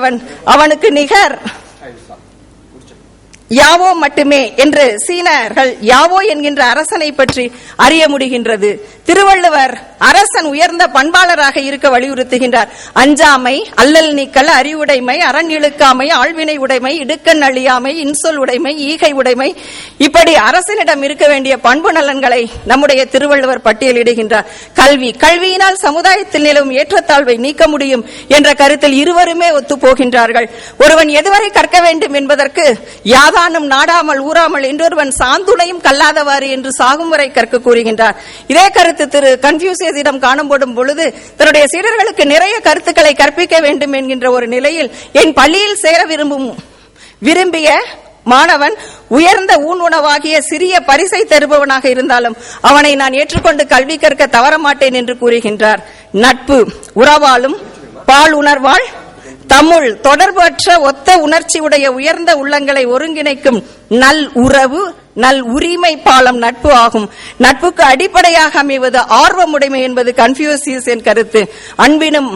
அவன் அவனுக்கு நிகர். யாவோ மட்டுமே என்று சீனர்கள் யாவோ என்கின்ற அரசனை பற்றி அறிய முடிகின்றது. திருவள்ளுவர் அரசன் உயர்ந்த பண்பாளராக இருக்க வலியுறுத்துகின்றார். அஞ்சாமை அல்லல் நீக்கல் அறிவுடைமை அரண் இழுக்காமை ஆழ்வினை உடைமை இடுக்கண் அழியாமை இன்சொல் உடைமை ஈகை உடைமை இப்படி அரசனிடம் இருக்க வேண்டிய பண்பு நலன்களை நம்முடைய திருவள்ளுவர் பட்டியலிடுகின்றார். கல்வி கல்வியினால் சமுதாயத்தில் நிலவும் ஏற்றத்தாழ்வை நீக்க முடியும் என்ற கருத்தில் இருவருமே ஒத்துப்போகின்றார்கள். ஒருவன் எதுவரை கற்க வேண்டும் என்பதற்கு யாதானும் நாடாமல் ஊறாமல் என்றொருவன் சாந்துணையும் கல்லாதவாறு என்று சாகும் வரை கற்க கூறுகின்றார். இதே கருத்து திரு கன்ஃபியூசியஸிடம் காணப்படும் பொழுது தன்னுடைய சீடர்களுக்கு நிறைய கருத்துக்களை கற்பிக்க வேண்டும் என்கின்ற ஒரு நிலையில் என் பள்ளியில் சேர விரும்பும் விரும்பிய மாணவன் உயர்ந்த ஊன் உணவாகிய சிறிய பரிசை தருபவனாக இருந்தாலும் அவனை நான் ஏற்றுக்கொண்டு கல்வி கற்க தவறமாட்டேன் என்று கூறுகின்றார். நட்பு உறவாலும் பால் உணர்வாள் தமிழ் தொடர்பற்ற ஒத்த உணர்ச்சி உடைய உயர்ந்த உள்ளங்களை ஒருங்கிணைக்கும் நல் உறவு நல் உரிமை பாலம் நட்பு ஆகும். நட்புக்கு அடிப்படையாக அமைவது ஆர்வமுடைமை என்பது கன்ஃபியூசியஸின் கருத்து. அன்பினும்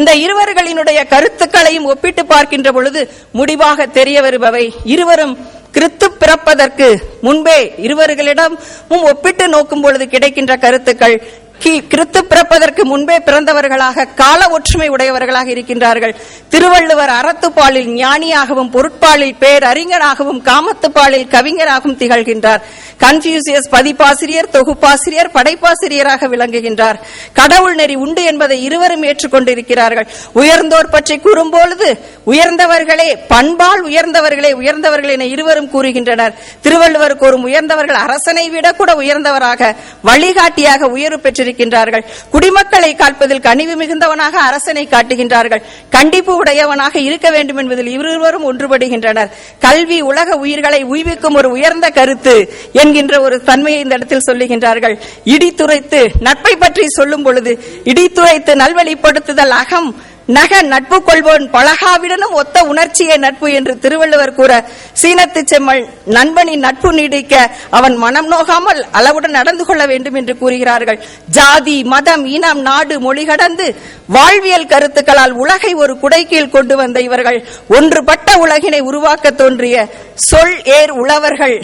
இந்த இருவர்களினுடைய கருத்துக்களையும் ஒப்பிட்டு பார்க்கின்ற பொழுது முடிவாக தெரிய வருபவை இருவரும் கிறித்து பிறப்பதற்கு முன்பே இருவர்களிடமும் ஒப்பிட்டு நோக்கும் பொழுது கிடைக்கின்ற கருத்துக்கள் கிறித்து பிறப்பதற்கு முன்பே பிறந்தவர்களாக கால ஒற்றுமை உடையவர்களாக இருக்கின்றார்கள். திருவள்ளுவர் அறத்துப்பாலில் ஞானியாகவும் பொருட்பாலில் பேரறிஞராகவும் காமத்துப்பாலில் கவிஞராகவும் திகழ்கின்றார். கன்ஃபியூசியஸ் பதிப்பாசிரியர் தொகுப்பாசிரியர் படைப்பாசிரியராக விளங்குகின்றார். கடவுள் நெறி உண்டு என்பதை இருவரும் ஏற்றுக்கொண்டிருக்கிறார்கள். உயர்ந்தோர் பற்றி கூறும்பொழுது உயர்ந்தவர்களே பண்பால் உயர்ந்தவர்களே உயர்ந்தவர்கள் என இருவரும் கூறுகின்றனர். திருவள்ளுவர் கூறும் உயர்ந்தவர்கள் அரசனை விட கூட உயர்ந்தவராக வழிகாட்டியாக உயர்வு வைத்திருக்கின்றார்கள் குடிமக்களை காப்பதில் கனிவு மிகுந்தவனாக அரசனை காட்டுகின்றார்கள். கண்டிப்பு உடையவனாக இருக்க வேண்டும் என்பதில் இருவரும் ஒன்றுபடுகின்றனர். கல்வி உலக உயிர்களை உய்விக்கும் ஒரு உயர்ந்த கருத்து என்கின்ற ஒரு தன்மையை இந்த இடத்தில் சொல்லுகின்றார்கள். இடித்துரைத்து நட்பை பற்றி சொல்லும் பொழுது இடித்துரைத்து நல்வழிப்படுத்துதல் அகம் நக நட்பு கொள்வோன் பழகாவிடனும் ஒத்த உணர்ச்சியே நட்பு என்று திருவள்ளுவர் கூற சீனத்து செம்மல் நண்பனின் நட்பு நீடிக்க அவன் மனம் நோகாமல் அளவுடன் நடந்து கொள்ள வேண்டும் என்று கூறுகிறார்கள். ஜாதி மதம் இனம் நாடு மொழி கடந்து வாழ்வியல் கருத்துக்களால் உலகை ஒரு குடைக்கீழ் கொண்டு வந்த இவர்கள் ஒன்றுபட்ட உலகினை உருவாக்க தோன்றிய சொல் ஏர் உழவர்கள்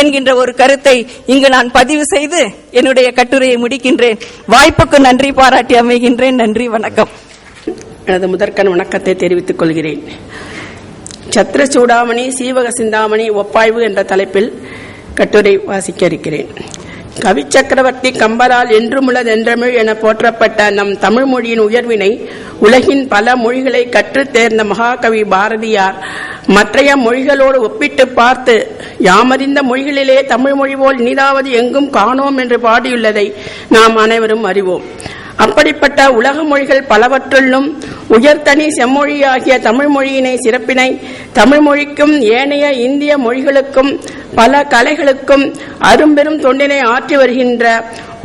என்கின்ற ஒரு கருத்தை இங்கு நான் பதிவு செய்து என்னுடைய கட்டுரையை முடிக்கின்றேன். வாய்ப்புக்கு நன்றி பாராட்டி அமைகின்றேன். நன்றி வணக்கம். எனது முதற்கண் வணக்கத்தை தெரிவித்துக் கொள்கிறேன். சத்திர சூடாமணி சீவக சிந்தாமணி ஒப்பாய்வு என்ற தலைப்பில் கட்டுரை வாசிக்க இருக்கிறேன். கவி சக்கரவர்த்தி கம்பரால் என்றுமுள்ளதென்றமிழ் என போற்றப்பட்ட நம் தமிழ் மொழியின் உயர்வினை உலகின் பல மொழிகளை கற்றுத் தேர்ந்த மகாகவி பாரதியார் மற்றைய மொழிகளோடு ஒப்பிட்டு பார்த்து யாமறிந்த மொழிகளிலே தமிழ் மொழி போல் நீதாவது எங்கும் காணோம் என்று பாடியுள்ளதை நாம் அனைவரும் அறிவோம். அப்படிப்பட்ட உலக மொழிகள் பலவற்றுள்ளும் உயர்தனி செம்மொழியாகிய தமிழ் மொழியினை சிறப்பினை தமிழ் மொழிக்கும் ஏனைய இந்திய மொழிகளுக்கும் பல கலைகளுக்கும் அரும்பெரும் தொண்டினை ஆற்றி வருகின்ற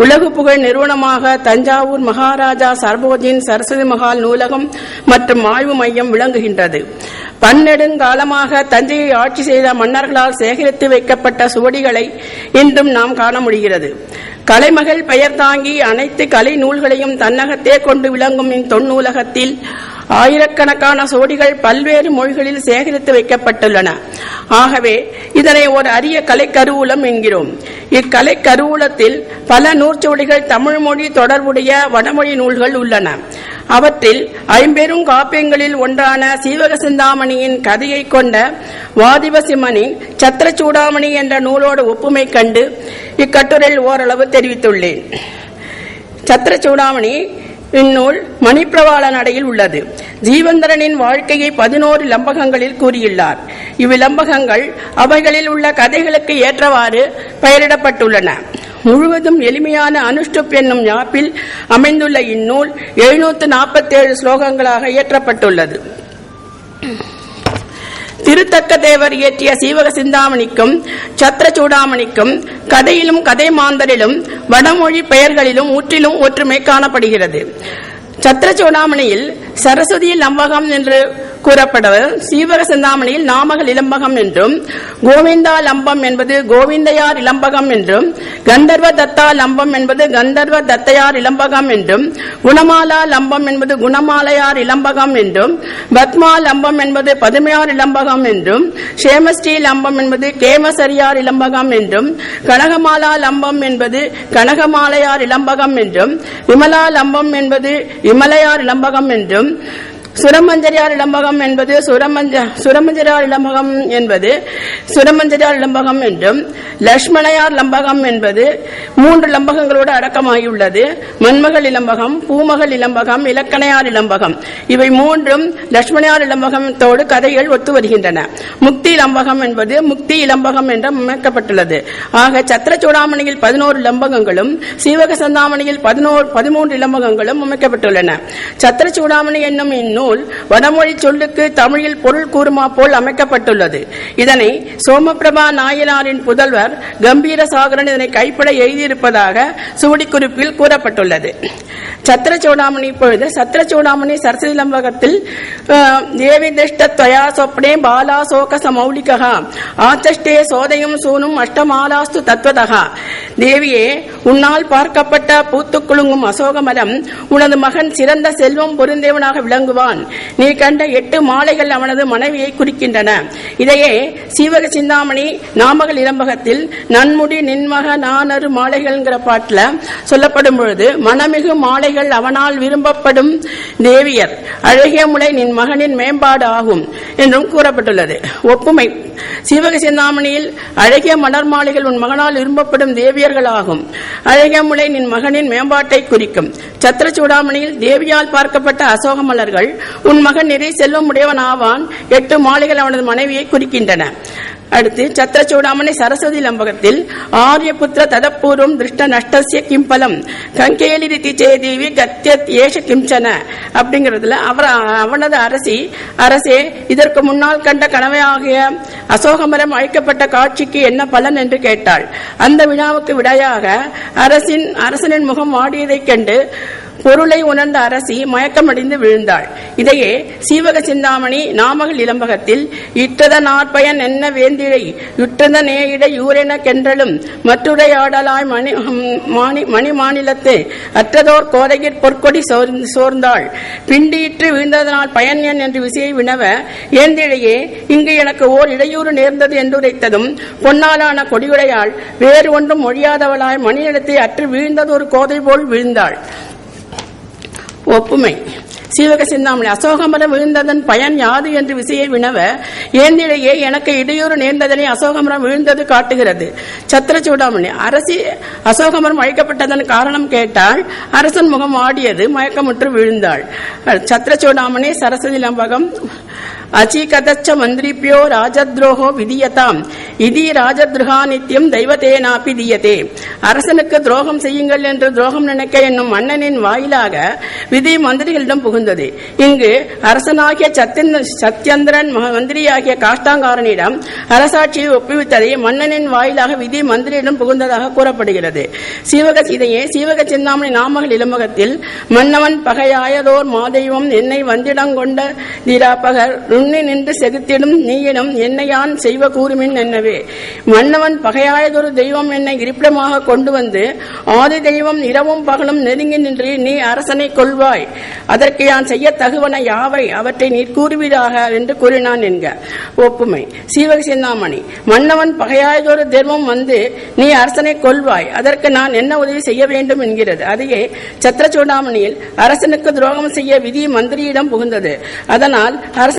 உலகு புகழ் நிறுவனமாக தஞ்சாவூர் மகாராஜா சர்போஜின் சரஸ்வதி மகால் நூலகம் மற்றும் ஆய்வு மையம் விளங்குகின்றது. பன்னெடுங்காலமாக தஞ்சையை ஆட்சி செய்த மன்னர்களால் சேகரித்து வைக்கப்பட்ட சுவடிகளை இன்றும் நாம் காண முடிகிறது. கலைமகள் பெயர் தாங்கி அனைத்து கலை நூல்களையும் தன்னகத்தே கொண்டு விளங்கும் இத்தொன்னூலகத்தில் ஆயிரக்கணக்கான சோடிகள் பல்வேறு மொழிகளில் சேகரித்து வைக்கப்பட்டுள்ளன. ஆகவே இதனை ஒரு அரிய கலைக்கருவூலம் என்கிறோம். இக்கலை கருவூலத்தில் பல நூற்சுவடிகள் தமிழ் மொழி தொடர்புடைய வடமொழி நூல்கள் உள்ளன. அவற்றில் ஐம்பெரும் காப்பியங்களில் ஒன்றான சீவக சிந்தாமணியின் கதையை கொண்ட வாதிவசிம்மனின் சத்திரச்சூடாமணி என்ற நூலோடு ஒப்புமை கண்டு இக்கட்டுரையில் ஓரளவு தெரிவித்துள்ளேன். சத்திரச்சூடாமணி இந்நூல் மணிப்பிரவாள நடையில் உள்ளது. ஜீவந்தரனின் வாழ்க்கையை பதினோரு லம்பகங்களில் கூறியுள்ளார். இவ்விலம்பகங்கள் அவைகளில் உள்ள கதைகளுக்கு ஏற்றவாறு பெயரிடப்பட்டுள்ளன. முழுவதும் எளிமையான அனுஷ்டுப் என்னும் யாப்பில் அமைந்துள்ள இந்நூல் எழுநூத்து நாற்பத்தேழு ஸ்லோகங்களாக இயற்றப்பட்டுள்ளது. திருத்தக்க தேவர் இயற்றிய சீவக சிந்தாமணிக்கும் சத்திர சூடாமணிக்கும் கதையிலும் கதை மாந்தரிலும் வடமொழி பெயர்களிலும் முற்றிலும் ஒற்றுமை காணப்படுகிறது. சத்திர சூடாமணியில் சரஸ்வதி லம்பகம் என்று கூறப்படுவது. சீவக சிந்தாமணியில் நாமகள் இளம்பகம் என்றும் கோவிந்தா லம்பம் என்பது கோவிந்தையார் இளம்பகம் என்றும் கந்தர்வ தத்தா லம்பம் என்பது கந்தர்வ தத்தையார் இளம்பகம் என்றும் குணமாலா லம்பம் என்பது குணமாலையார் இளம்பகம் என்றும் பத்மா லம்பம் என்பது பதுமையார் இளம்பகம் என்றும் சேமஸ்ரீ லம்பம் என்பது கேமசரியார் இளம்பகம் என்றும் கனகமாலா லம்பம் என்பது கனகமாலையார் இளம்பகம் என்றும் விமலா லம்பம் என்பது விமலையார் இளம்பகம் என்றும் சுரமஞ்சரியார் இளம்பகம் என்பது சுரமஞ்ச சுரமஞ்சரியார் இளம்பகம் என்பது சுரமஞ்சரியார் இளம்பகம் என்றும் லட்சுமணையார் லம்பகம் என்பது மூன்று லம்பகங்களோடு அடக்கமாகியுள்ளது. மண்மகள் இளம்பகம் பூமகள் இளம்பகம் இலக்கணையார் இளம்பகம். இவை மூன்றும் லட்சுமணையார் இளம்பகத்தோடு கதைகள் ஒத்து வருகின்றன. முக்தி இளம்பகம் என்பது முக்தி இளம்பகம் என்று அமைக்கப்பட்டுள்ளது. ஆக சத்திர சூடாமணியில் பதினோரு லம்பகங்களும் சீவக சந்தாமணியில் பதினோரு பதிமூன்று இளம்பகங்களும் அமைக்கப்பட்டுள்ளன. சத்திர சூடாமணி என்னும் நூல் வடமொழி சொல்லுக்கு தமிழில் பொருள் கூறுமா போல் அமைக்கப்பட்டுள்ளது. இதனை சோமபிரபா நாயனாரின் புதல்வர் கம்பீர சாகரன் இதனை கைப்பட எழுதியிருப்பதாக சுவடிக்குறிப்பில் கூறப்பட்டுள்ளது. சத்திர சூடாமணி பொழுது சத்திர சூடாமணி சரஸ்வதி லம்பகத்தில் தேவிதிஷ்ட துவயா சொப்னே பாலா சோக சமௌலிகா ஆச்சஷ்டே சோதயம் சூனும் அஷ்டமாலாஸ்து தத்வதகா தேவியே உன்னால் பார்க்கப்பட்ட பூத்து குலுங்கும் அசோக மரம் உனது மகன் சிறந்த செல்வம் பொருந்தேவனாக விளங்குவார் விளங்குவான் நீ கண்ட எட்டு மாலைகள் அவனது மனைவியை குறிக்கின்றன. இதையே சீவக சிந்தாமணி நாமகள் இளம்பகத்தில் நன்முடி நின்மக நானரு மாலைகள்ங்கிற பாட்டில் சொல்லப்படும் பொழுது மனமிகு மாலைகள் அவனால் விரும்பப்படும் தேவியர். அழகிய முலை நின் மகனின் மேம்பாடு ஆகும் என்றும் கூறப்பட்டுள்ளது. ஒப்புமை. சீவக சிந்தாமணியில் அழகிய மலர் மாலைகள் உன் மகனால் விரும்பப்படும் தேவியர்கள் ஆகும். அழகிய முலை நின் மகனின் மேம்பாட்டை குறிக்கும். சத்திர சூடாமணியில் தேவியால் பார்க்கப்பட்ட அசோக மலர்கள் உன் மகன் நிறை செல்வம் உடையவன் ஆவான் எட்டு மாலைகள் அவனது மனைவியை குறிக்கின்றன. அடுத்து சத்திர சூடாமனை சரஸ்வதி லம்பகத்தில் ஆரியபுத்திர ததப்பூர்வம் திருஷ்ட நஷ்டசிய கிம்பலம். கங்கேலி ரிதி சேதேவி கத்தியத் ஏஷ கிம்சன. அப்படிங்கிறதுல அவர் அவனது அரசி அரசே இதற்கு முன்னால் கண்ட கனவையாகிய அசோகமரம் அழைக்கப்பட்ட காட்சிக்கு என்ன பலன் என்று கேட்டாள். அந்த விழாவுக்கு விடையாக அரசின் அரசனின் முகம் ஆடியதைக் கண்டு பொருளை உணர்ந்த அரசி மயக்கமடைந்து விழுந்தாள். இதையே சீவக சிந்தாமணி நாமகள் இளம்பகத்தில் இட்டத நாற்பயன் என்ன வேந்திழை யுற்றத நேயிட யூரென கென்றலும் மற்றுரையாடலாய் மணி ஹம், மணி மாநிலத்து அற்றதோர் கோதையிற் பொற்கொடி சோர்ந்தாள். பிண்டியிற்று விழுந்ததனால் பயன் என் என்று விசையை வினவ ஏந்திழையே இங்கு எனக்கு ஓர் இடையூறு நேர்ந்தது என்றுரைத்ததும் பொன்னாலான கொடியுடையாள் வேறு ஒன்றும் மொழியாதவளாய் மணியிடத்தை அற்று வீழ்ந்தது ஒரு கோதை போல் விழுந்தாள். ஒப்புமை. சீவக சிந்தாமணி அசோகமரம் விழுந்ததன் பயன் யாது என்று விசையை வினவ ஏந்திடையே எனக்கு இடையூறு நேர்ந்ததனை அசோகமரம் விழுந்தது காட்டுகிறது. சத்திர சூடாமணி அரசி அசோகமரம் அழைக்கப்பட்டதன் காரணம் கேட்டால் அரசன் முகம் ஆடியது மயக்கமுற்று விழுந்தாள். சத்திர சூடாமணி சரஸ்வதி லம்பகம் அச்சிகதச்ச மந்திரிப்பியோ ராஜத்ரோகோ விதியதாம் இதி ராஜத்ருகா நித்தியம் தெய்வத்தேனாப்பி தீயதே அரசனுக்கு துரோகம் செய்யுங்கள் என்று துரோகம் நினைக்க என்னும் மன்னனின் வாயிலாக விதி மந்திரிகளிடம் புகுந்தது. இங்கு அரசனாகிய சத்யந்திரன் மந்திரியாகிய காஷ்டாங்காரனிடம் அரசாட்சியை ஒப்புவித்ததை மன்னனின் வாயிலாக விதி மந்திரியிடம் புகுந்ததாக கூறப்படுகிறது. சீவக இதையே சீவக சிந்தாமணி நாமகள் இளமுகத்தில் மன்னவன் பகையாயதோர் மாதெய்வம் என்னை வந்திடங்கொண்ட தீராப்பகர் நுண்ணி நின்று செகுத்திடும் நீயிடம் என்னையான் செய்வ கூறுமின் என்னவே. மன்னவன் பகையாயதொரு தெய்வம் என்னை இருப்பிடமாக கொண்டு வந்து ஆதி தெய்வம் இரவும் பகலும் நெருங்கி நின்று நீ அரசனை கொள்வாய். அதற்கு யான் செய்ய தகுவன யாவை அவற்றை நீர் கூறுவீராக என்று கூறினான் என்க. ஒப்புமை. சீவக சிந்தாமணி. மன்னவன் பகையாயதொரு தெய்வம் வந்து நீ அரசனை கொள்வாய். அதற்கு நான் என்ன உதவி செய்ய வேண்டும் என்கிறது. அதையே சத்திர சூடாமணியில் அரசனுக்கு துரோகம் செய்ய விதி மந்திரியிடம் புகுந்தது. அதனால் அரசு